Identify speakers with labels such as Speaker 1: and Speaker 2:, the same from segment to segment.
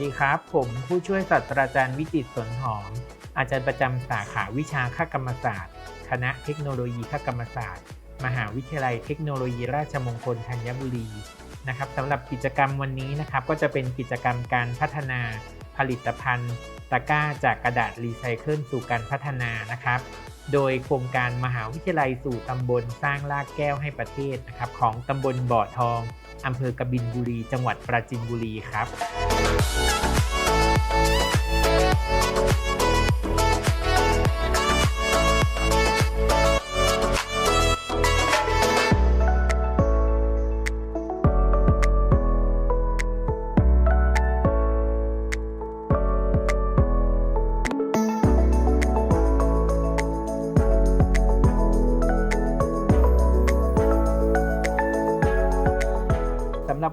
Speaker 1: วัสดีครับ ผมผู้ช่วยศาสตราจารย์วิจิตสนหอม อาจารย์ประจำสาขาวิชาค่ากรรมศาสตร์ คณะเทคโนโลยีค่ากรรมศาสตร์ มหาวิทยาลัยเทคโนโลยีราชมงคลธัญบุรีนะครับสำหรับกิจกรรมวันนี้นะครับ ก็จะเป็นกิจกรรมการพัฒนาผลิตภัณฑ์ ตะกร้าจากกระดาษรีไซเคิลสู่การพัฒนานะครับ โดยโครงการมหาวิทยาลัยสู่ตำบลสร้างรากแก้วให้ประเทศนะครับของตำบลบ่อทอง อำเภอกบินบุรี จังหวัดปราจีนบุรีครับ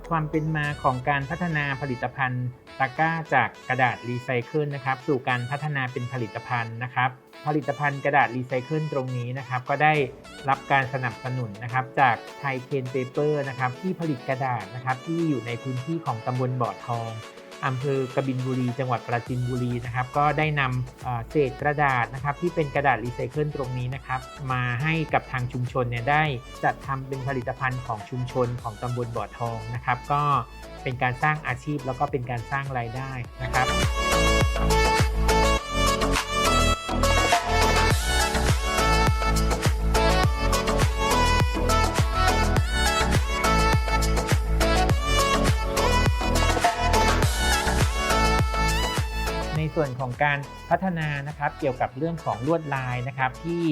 Speaker 1: ความเป็นมาของการพัฒนาผลิตภัณฑ์ตะกร้าจากกระดาษรีไซเคิลนะครับสู่การพัฒนาเป็นผลิตภัณฑ์นะครับผลิตภัณฑ์กระดาษรีไซเคิลตรงนี้นะครับก็ได้รับการสนับสนุนนะครับจากไทยเคนเปเปอร์นะครับที่ผลิตกระดาษนะครับที่อยู่ในพื้นที่ของตำบลบ่อทอง อำเภอกบินบุรี จังหวัดปราจีนบุรีนะครับ ก็ได้นำเอ่อเศษกระดาษนะครับที่เป็นกระดาษรีไซเคิลตรงนี้นะครับ มาให้กับทางชุมชนเนี่ยได้จัดทำเป็นผลิตภัณฑ์ของชุมชนของตำบลบ่อทองนะครับ ก็เป็นการสร้างอาชีพแล้วก็เป็นการสร้างรายได้นะครับ ส่วนของการพัฒนานะครับ เกี่ยวกับเรื่องของลวดลายนะครับ ที่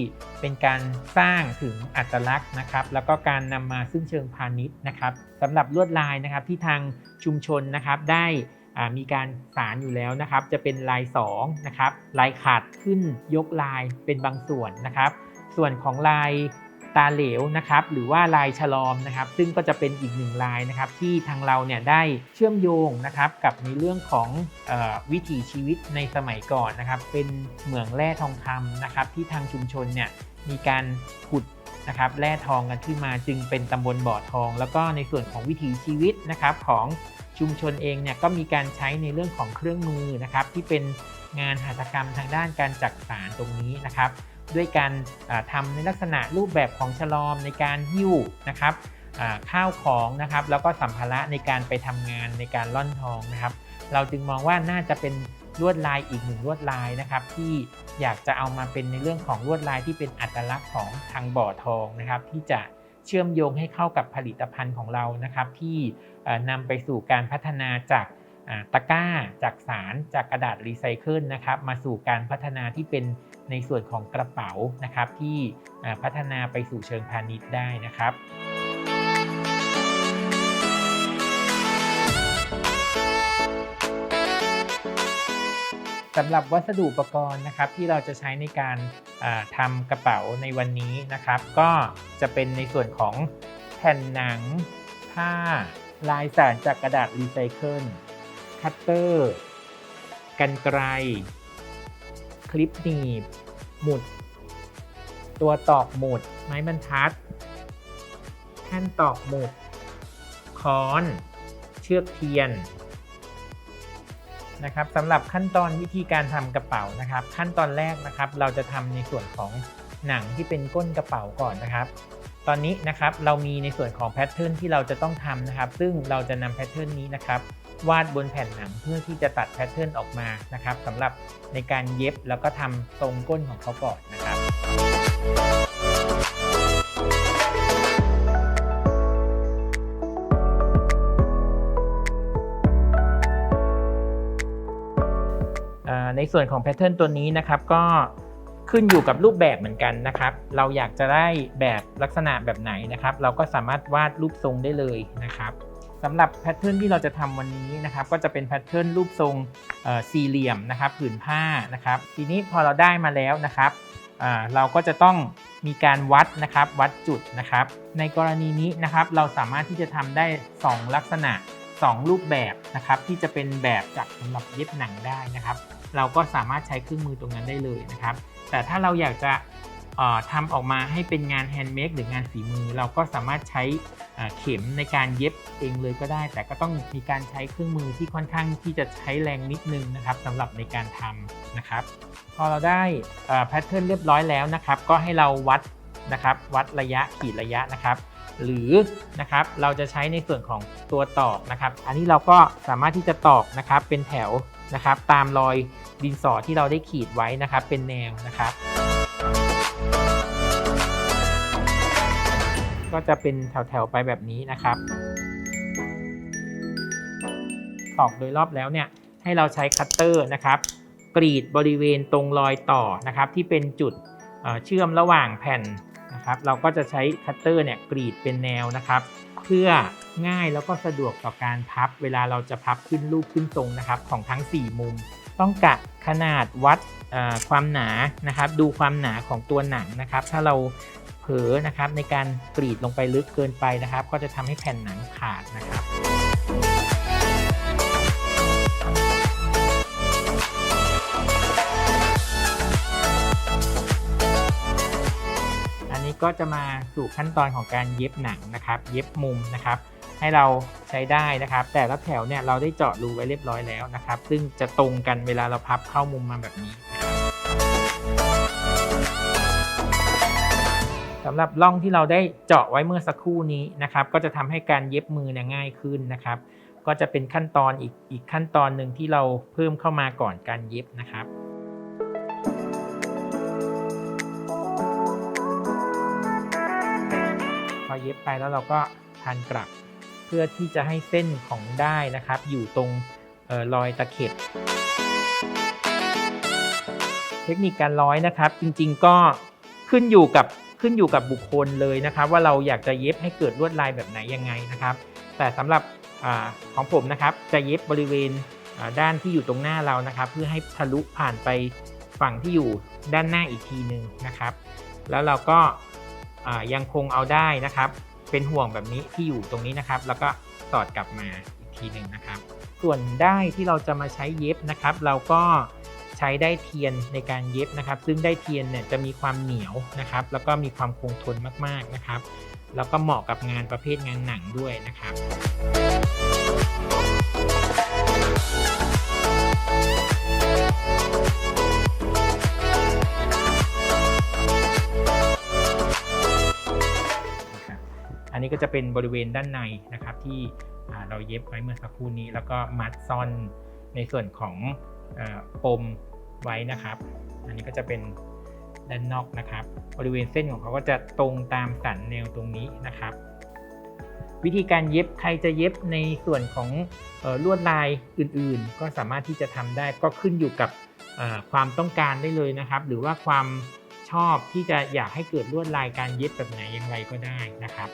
Speaker 1: เป็นการสร้างถึงอัตลักษณ์นะครับ แล้วก็การนำมาซึ่งเชิงพาณิชย์นะครับสำหรับลวดลายนะครับที่ทางชุมชนนะครับได้มีการสารอยู่แล้วนะครับ จะเป็นลาย2นะครับลายขัดขึ้นยกลายเป็นบางส่วนนะครับ ส่วนของลาย ตาเหลวนะครับหรือว่าลายฉลอมนะครับ ซึ่งก็จะเป็นอีกหนึ่งลายนะครับ ที่ทางเราเนี่ยได้เชื่อมโยงนะครับกับในเรื่องของออวิถีชีวิตในสมัยก่อนนะครับ เป็นเหมืองแร่ทองคำนะครับ ที่ทางชุมชนเนี่ยมีการขุดนะครับแร่ทองกันขึ้นมาจึงเป็นตำบลบ่อทอง แล้วก็ในส่วนของวิถีชีวิตนะครับของชุมชนเองเนี่ยก็มีการใช้ในเรื่องของเครื่องมือนะครับ ที่เป็นงานหัตถกรรมทางด้านการจักสารตรงนี้นะครับ ด้วยการอ่าทำในลักษณะรูปแบบของฉลอมในการหิ้วนะครับข้าวของนะครับแล้วก็สัมภาระในการไปทำงานในการล่อนทองนะครับ เราจึงมองว่าน่าจะเป็นลวดลายอีกหนึ่งลวดลายนะครับ ที่อยากจะเอามาเป็นในเรื่องของลวดลายที่เป็นอัตลักษณ์ของทางบ่อทองนะครับ ที่จะเชื่อมโยงให้เข้ากับผลิตภัณฑ์ของเรานะครับ ที่นำไปสู่การพัฒนาจากตะกร้าจากสารจากกระดาษรีไซเคิลนะครับ มาสู่การพัฒนาที่เป็น ในส่วนของกระเป๋านะครับที่พัฒนาไปสู่เชิงพาณิชย์ได้นะครับสำหรับวัสดุอุปกรณ์นะครับที่เราจะใช้ในการทำกระเป๋าในวันนี้นะครับ ก็จะเป็นในส่วนของแผ่นหนัง ผ้า ลายสารจากกระดาษรีไซเคิลคัตเตอร์ กันไกร คลิปหนีบ หมุด ตัวตอกหมุด ไม้บรรทัดแท่นตอกหมุด ค้อน เชือกเทียนนะครับสำหรับขั้นตอนวิธีการทำกระเป๋านะครับ ขั้นตอนแรกนะครับ เราจะทำในส่วนของหนังที่เป็นก้นกระเป๋าก่อนนะครับ ตอนนี้นะครับเรามีในส่วนของแพทเทิร์นที่เราจะต้องทำนะครับ ซึ่งเราจะนำแพทเทิร์นนี้นะครับ วาดบนแผ่นหนังเพื่อที่จะตัดแพทเทิร์นออกมานะครับสำหรับในการเย็บแล้วก็ทำทรงก้นของเขาก่อนนะครับในส่วนของแพทเทิร์นตัวนี้นะครับก็ขึ้นอยู่กับรูปแบบเหมือนกันนะครับ เราอยากจะได้แบบลักษณะแบบไหนนะครับ เราก็สามารถวาดรูปทรงได้เลยนะครับ สำหรับแพทเทิร์นที่เราจะทำวันนี้นะครับก็จะเป็นแพทเทิร์นรูปทรงสี่เหลี่ยมนะครับผืนผ้านะครับ ทีนี้พอเราได้มาแล้วนะครับเราก็จะต้องมีการวัดนะครับวัดจุดนะครับ ในกรณีนี้นะครับเราสามารถที่จะทำได้ 2 ลักษณะ 2 รูปแบบนะครับที่จะเป็นแบบจักสำหรับเย็บหนังได้นะครับ เราก็สามารถใช้เครื่องมือตรงนั้นได้เลยนะครับ แต่ถ้าเราอยากจะ ทำออกมาให้เป็นงานแฮนด์เมดหรืองานฝีมือ เราก็สามารถใช้เอ่อเข็มในการเย็บเองเลยก็ได้ แต่ก็ต้องมีการใช้เครื่องมือที่ค่อนข้างที่จะใช้แรงนิดนึงนะครับสำหรับในการทำนะครับ พอเราได้แพทเทิร์นเรียบร้อยแล้วนะครับ ก็ให้เราวัดนะครับวัดระยะขีดระยะนะครับหรือนะครับเราจะใช้ในส่วนของตัวตอกนะครับ อันนี้เราก็สามารถที่จะตอกนะครับเป็นแถวนะครับ ตามรอยดินสอที่เราได้ขีดไว้นะครับ เป็นแนวนะครับ ก็จะเป็นแถวๆไปแบบนี้นะครับ ตอกโดยรอบแล้วเนี่ยให้เราใช้คัตเตอร์นะครับ กรีดบริเวณตรงรอยต่อนะครับ ที่เป็นจุดเชื่อมระหว่างแผ่นนะครับ เราก็จะใช้คัตเตอร์เนี่ยกรีดเป็นแนวนะครับ เพื่อง่ายแล้วก็สะดวกต่อการพับ เวลาเราจะพับขึ้นรูปขึ้นทรงนะครับ ของทั้ง 4 มุม ต้องกะขนาดวัดความหนานะครับ ดูความหนาของตัวหนังนะครับ ถ้าเรา เผลอนะครับในการกรีดลงไปลึกเกินไปนะครับ ก็จะทำให้แผ่นหนังขาดนะครับอันนี้ก็จะมาสู่ขั้นตอนของการเย็บหนังนะครับ เย็บมุมนะครับ ให้เราใช้ได้นะครับ แต่ละแถวเนี่ยเราได้เจาะรูไว้เรียบร้อยแล้วนะครับ ซึ่งจะตรงกันเวลาเราพับเข้ามุมมาแบบนี้ สำหรับร่องที่เราได้เจาะไว้เมื่อสักครู่นี้นะครับ ก็จะทำให้การเย็บมือเนี่ยง่ายขึ้นนะครับ ก็จะเป็นขั้นตอนอีกอีกขั้นตอนหนึ่งที่เราเพิ่มเข้ามาก่อนการเย็บนะครับพอเย็บไปแล้วเราก็พันกลับ เพื่อที่จะให้เส้นของได้นะครับ อยู่ตรงออรอยตะเข็บเทคนิคการร้อยนะครับ จริงๆก็ขึ้นอยู่กับ ขึ้นอยู่กับบุคคลเลยนะครับว่าเราอยากจะเย็บให้เกิดลวดลายแบบไหนยังไงนะครับ แต่สำหรับอของผมนะครับจะเย็บบริเวณด้านที่อยู่ตรงหน้าเรานะครับ เพื่อให้ทะลุผ่านไปฝั่งที่อยู่ด้านหน้าอีกทีหนึ่งนะครับ แล้วเราก็ยังคงเอาได้นะครับ เป็นห่วงแบบนี้ที่อยู่ตรงนี้นะครับ แล้วก็สอดกลับมาอีกทีหนึ่งนะครับ ส่วนได้ที่เราจะมาใช้เย็บนะครับ เราก็ ใช้ได้เทียนในการเย็บนะครับ ซึ่งได้เทียนเนี่ยจะมีความเหนียวนะครับ แล้วก็มีความคงทนมากๆนะครับ แล้วก็เหมาะกับงานประเภทงานหนังด้วยนะครับอันนี้ก็จะเป็นบริเวณด้านในนะครับที่เราเย็บไว้เมื่อสักครู่นี้ แล้วก็มัดซ่อนในส่วนของ ปมไว้นะครับ อันนี้ก็จะเป็นด้านนอกนะครับ บริเวณเส้นของเขาก็จะตรงตามสันแนวตรงนี้นะครับ วิธีการเย็บใครจะเย็บในส่วนของออลวดลายอื่นๆ ก็สามารถที่จะทำได้ก็ขึ้นอยู่กับความต้องการได้เลยนะครับ หรือว่าความชอบที่จะอยากให้เกิดลวดลายการเย็บแบบไหนอย่างไรก็ได้นะครับ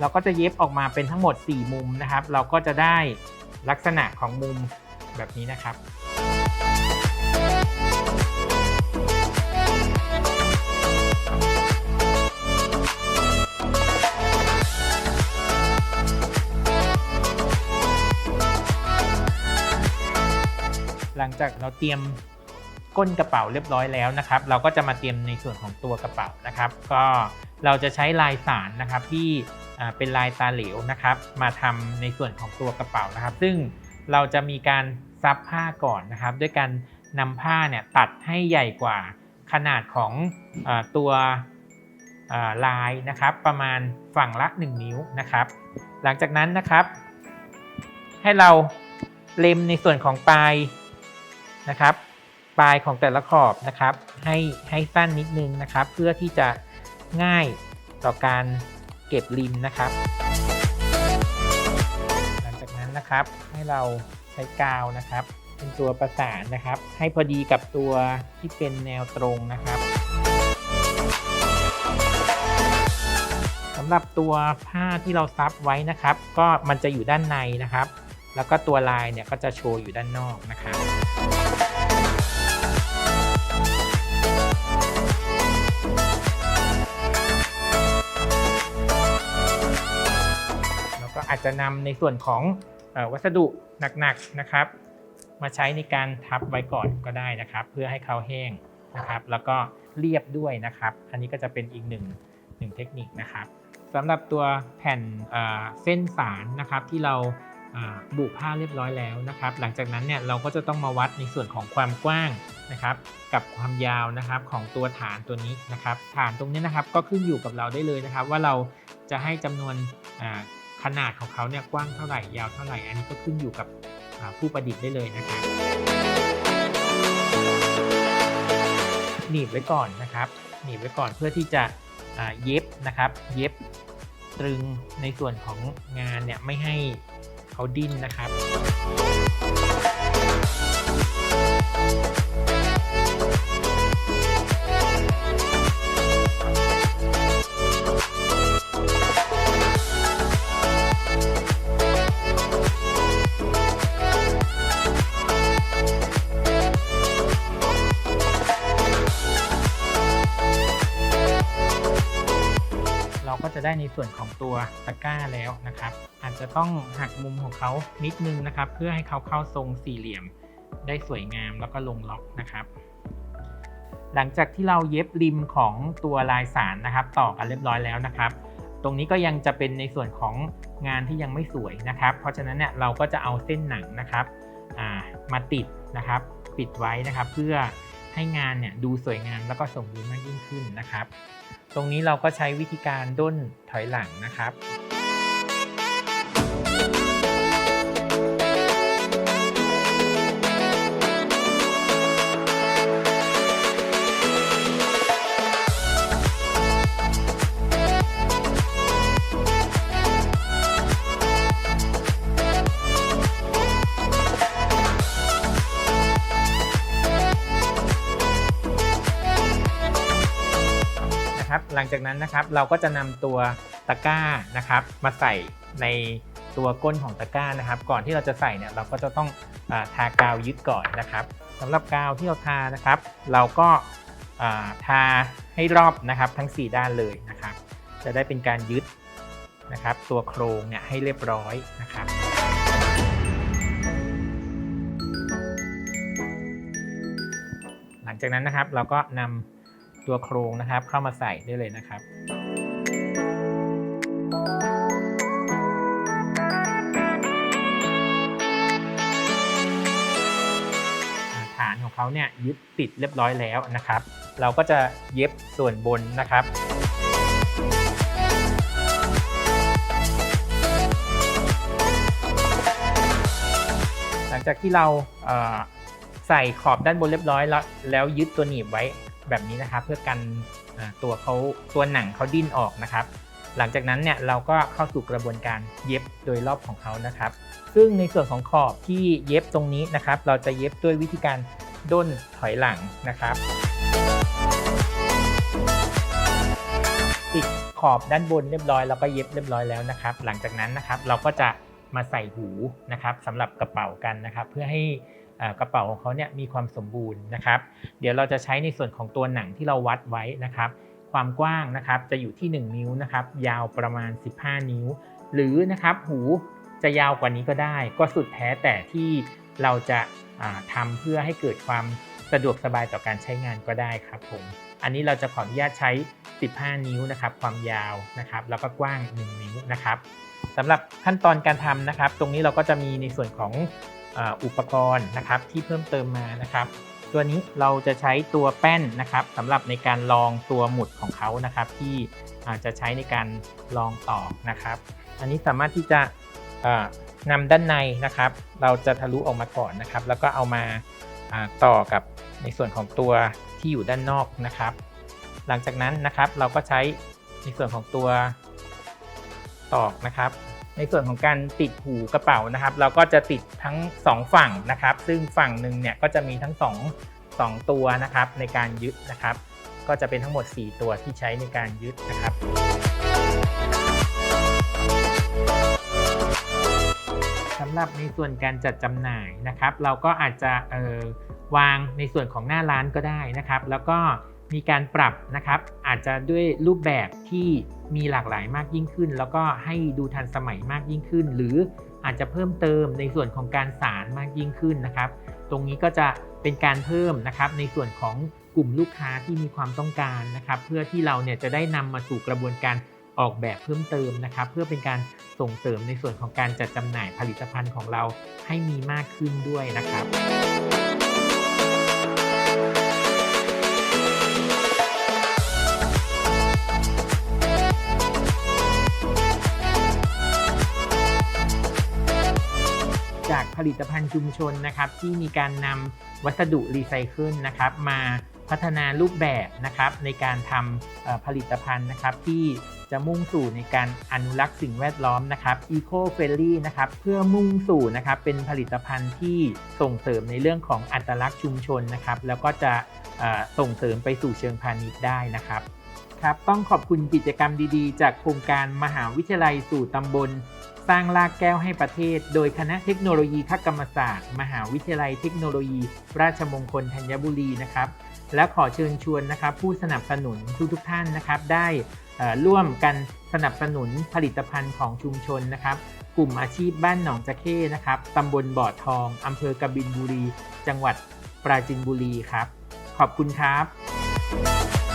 Speaker 1: เราก็จะเย็บออกมาเป็นทั้งหมด 4 มุมนะครับ เราก็จะได้ลักษณะของมุมแบบนี้นะครับหลังจากเราเตรียม ก้นกระเป๋าเรียบร้อยแล้วนะครับ เราก็จะมาเตรียมในส่วนของตัวกระเป๋านะครับ ก็เราจะใช้ลายสารนะครับที่เป็นลายตาเหลวนะครับ มาทำในส่วนของตัวกระเป๋านะครับ ซึ่งเราจะมีการซับผ้าก่อนนะครับ ด้วยการนำผ้าเนี่ยตัดให้ใหญ่กว่าขนาดของอตัวลายนะครับ ประมาณฝั่งละ 1 นิ้วนะครับ หลังจากนั้นนะครับ ให้เราเล็มในส่วนของปลายนะครับ ปลายของแต่ละขอบนะครับ ให้ให้สั้นนิดนึงนะครับ เพื่อที่จะง่ายต่อการเก็บริมนะครับ หลังจากนั้นนะครับให้เราใช้กาวนะครับ เป็นตัวประสานนะครับ ให้พอดีกับตัวที่เป็นแนวตรงนะครับสำหรับตัวผ้าที่เราซับไว้นะครับ ก็มันจะอยู่ด้านในนะครับ แล้วก็ตัวลายเนี่ยก็จะโชว์อยู่ด้านนอกนะครับ อาจจะนำในส่วนของวัสดุหนักๆนะครับ มาใช้ในการทับไว้ก่อนก็ได้นะครับ เพื่อให้เขาแห้งนะครับ แล้วก็เรียบด้วยนะครับ อันนี้ก็จะเป็นอีกหนึ่งหนึ่งเทคนิคนะครับสำหรับตัวแผ่นเส้นสารนะครับที่เราบุผ้าเรียบร้อยแล้วนะครับ หลังจากนั้นเนี่ยเราก็จะต้องมาวัดในส่วนของความกว้างนะครับ กับความยาวนะครับของตัวฐานตัวนี้นะครับ ฐานตรงนี้นะครับก็ขึ้นอยู่กับเราได้เลยนะครับ ว่าเราจะให้จำนวน ขนาดของเขาเนี่ยกว้างเท่าไหร่ยาวเท่าไหร่ อันนี้ก็ขึ้นอยู่กับผู้ประดิษฐ์ได้เลยนะครับหนีบไว้ก่อนนะครับหนีบไว้ก่อนเพื่อที่จะเย็บนะครับ เย็บตรึงในส่วนของงานเนี่ยไม่ให้เขาดิ้นนะครับ ในส่วนของตัวตะกร้าแล้วนะครับ อาจจะต้องหักมุมของเขานิดนึงนะครับ เพื่อให้เขาเข้าทรงสี่เหลี่ยมได้สวยงามแล้วก็ลงล็อกนะครับ หลังจากที่เราเย็บริมของตัวลายสารนะครับ ต่อกันเรียบร้อยแล้วนะครับ ตรงนี้ก็ยังจะเป็นในส่วนของงานที่ยังไม่สวยนะครับ เพราะฉะนั้นเนี่ยเราก็จะเอาเส้นหนังนะครับามาติดนะครับ ปิดไว้นะครับ เพื่อให้งานเนี่ยดูสวยงามแล้วก็สมบูรณ์มากยิ่งขึ้นนะครับ รงนี้เราก็ใช้วิธีการด้นถอยหลังนะครับ หลังจากนั้นนะครับเราก็จะนำตัวตะกร้านะครับ มาใส่ในตัวก้นของตะกร้านะครับ ก่อนที่เราจะใส่เนี่ยเราก็จะต้องอทากาวยึดก่อนนะครับสำหรับกาวที่เราทานะครับ เราก็าทาให้รอบนะครับทั้ง 4 ด้านเลยนะครับ จะได้เป็นการยึดนะครับ ตัวโครงเนี่ยให้เรียบร้อยนะครับหลังจากนั้นนะครับเราก็นำ ตัวโครงนะครับ เข้ามาใส่ได้เลยนะครับฐานของเขาเนี่ยยึดติดเรียบร้อยแล้วนะครับ เราก็จะเย็บส่วนบนนะครับหลังจากที่เราใส่ขอบด้านบนเรียบร้อยแล้วแล้วยึดตัวหนีบไว้ แบบนี้นะครับเพื่อกันตัวเขาตัวหนังเขาดิ้นออกนะครับ หลังจากนั้นเนี่ยเราก็เข้าสู่กระบวนการเย็บโดยรอบของเขานะครับ ซึ่งในส่วนของขอบที่เย็บตรงนี้นะครับ เราจะเย็บด้วยวิธีการด้นถอยหลังนะครับติดขอบด้านบนเรียบร้อยแล้วก็เย็บเรียบร้อยแล้วนะครับ หลังจากนั้นนะครับเราก็จะมาใส่หูนะครับสำหรับกระเป๋ากันนะครับ เพื่อให้ กระเป๋าของเขาเนี่ยมีความสมบูรณ์นะครับ เดี๋ยวเราจะใช้ในส่วนของตัวหนังที่เราวัดไว้นะครับ ความกว้างนะครับจะอยู่ที่ 1 นิ้วนะครับ ยาวประมาณ 15 นิ้ว หรือนะครับหูจะยาวกว่านี้ก็ได้ ก็สุดแท้แต่ที่เราจะาทำเพื่อให้เกิดความสะดวกสบายต่อการใช้งานก็ได้ครับผม อันนี้เราจะขออนุญาตใช้ 15 นิ้วนะครับ ความยาวนะครับ แล้วก็กว้าง 1 นิ้วนะครับสำหรับขั้นตอนการทำนะครับ ตรงนี้เราก็จะมีในส่วนของ อุปกรณ์นะครับที่เพิ่มเติมมานะครับ ตัวนี้เราจะใช้ตัวแป้นนะครับสำหรับในการลองตัวหมุดของเขานะครับ ที่อาจจะใช้ในการลองต่อนะครับ อันนี้สามารถที่จะนำด้านในนะครับ เราจะทะลุออกมาก่อนนะครับ แล้วก็เอามาอ่าต่อกับในส่วนของตัวที่อยู่ด้านนอกนะครับ หลังจากนั้นนะครับเราก็ใช้ในส่วนของตัวตอกนะครับ ในส่วนของการติดหูกระเป๋านะครับ เราก็จะติดทั้ง 2 ฝั่งนะครับ ซึ่งฝั่งหนึ่งเนี่ยก็จะมีทั้ง 2 2 ตัวนะครับในการยึดนะครับ ก็จะเป็นทั้งหมด 4 ตัวที่ใช้ในการยึดนะครับสำหรับในส่วนการจัดจำหน่ายนะครับ เราก็อาจจะออวางในส่วนของหน้าร้านก็ได้นะครับ แล้วก็ มีการปรับนะครับ อาจจะด้วยรูปแบบที่มีหลากหลายมากยิ่งขึ้น แล้วก็ให้ดูทันสมัยมากยิ่งขึ้น หรืออาจจะเพิ่มเติมในส่วนของการสารมากยิ่งขึ้นนะครับ ตรงนี้ก็จะเป็นการเพิ่มนะครับในส่วนของกลุ่มลูกค้าที่มีความต้องการนะครับ เพื่อที่เราเนี่ยจะได้นำมาสู่กระบวนการออกแบบเพิ่มเติมนะครับ เพื่อเป็นการส่งเสริมในส่วนของการจัดจำหน่ายผลิตภัณฑ์ของเราให้มีมากขึ้นด้วยนะครับ จากผลิตภัณฑ์ชุมชนนะครับ ที่มีการนำวัสดุรีไซเคิลนะครับ มาพัฒนารูปแบบนะครับในการทำผลิตภัณฑ์นะครับ ที่จะมุ่งสู่ในการอนุรักษ์สิ่งแวดล้อมนะครับ Eco Friendly นะครับเพื่อมุ่งสู่นะครับเป็นผลิตภัณฑ์ที่ส่งเสริมในเรื่องของอัตลักษณ์ชุมชนนะครับ แล้วก็จะส่งเสริมไปสู่เชิงพาณิชย์ได้นะครับครับต้องขอบคุณกิจกรรมดีๆ จากโครงการมหาวิทยาลัยสู่ตำบล สร้างรากแก้วให้ประเทศ โดยคณะเทคโนโลยีคกรรมศาสตร์ มหาวิทยาลัยเทคโนโลยี ราชมงคลธัญบุรีนะครับ และขอเชิญชวนนะครับ ผู้สนับสนุนทุกๆท่านนะครับ ได้ร่วมกันสนับสนุนผลิตภัณฑ์ของชุมชนนะครับ กลุ่มอาชีพบ้านหนองจะเข้นะครับตำบลบ่อทองอำเภอกบินบุรี จังหวัดปราจีนบุรีครับ ขอบคุณครับ